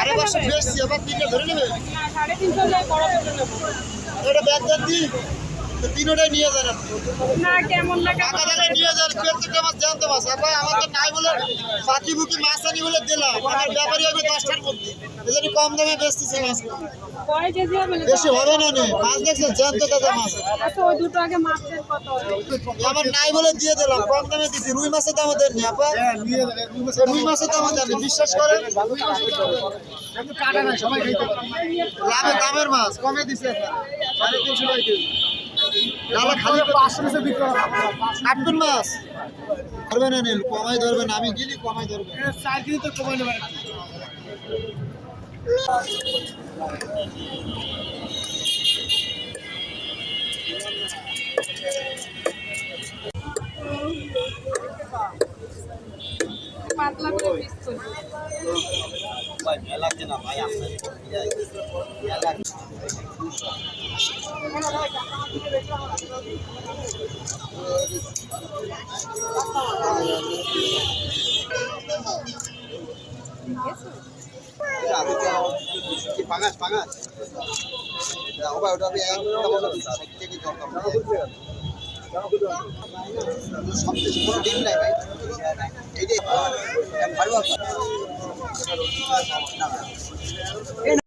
আরে বর্ষ বেশি আবার তিনটা ধরে নেবে? সাড়ে তিনশো এটা ব্যাগ দেন তিনোটাই নিয়ে যান না কেমন না টাকা টাকা নিয়ে মাছ আবার আমাদের নাই বলে বাকি বুকি মাছ আনি বলে দিলাম। আমার ব্যাপারই হবে দশটার মধ্যে। এই কম দামে বেচতেছে মাছ। হবে না বেশি হবে না নে। মাছ জ্যান্ত তাজা মাছ আচ্ছা ওই দুটো আগে মাছের কত আমার নাই বলে দিয়ে দিলাম। কম দামে দিচ্ছি রুই মাছের দামও দেননি আপা। রুই মাছের দামও দেননি বিশ্বাস করেন? লাভে দামের মাছ। কমে দিছে। সাড়ে তিনশো টাকা ডালা খালি পাঁচশো পিসে বিক্রি কাটবেন মাছ। ধরবেন না নীল কমাই ধরবেন আমি গেলি কমাই ধরবেন চার কেজি তো কমাই নেবেন। পাতলা করে পিস করব পাঙাশ পাঙাশ ওটা ওটা ষাট থেকে সবচেয়ে ডিম নাই ভাই এই যে ভালো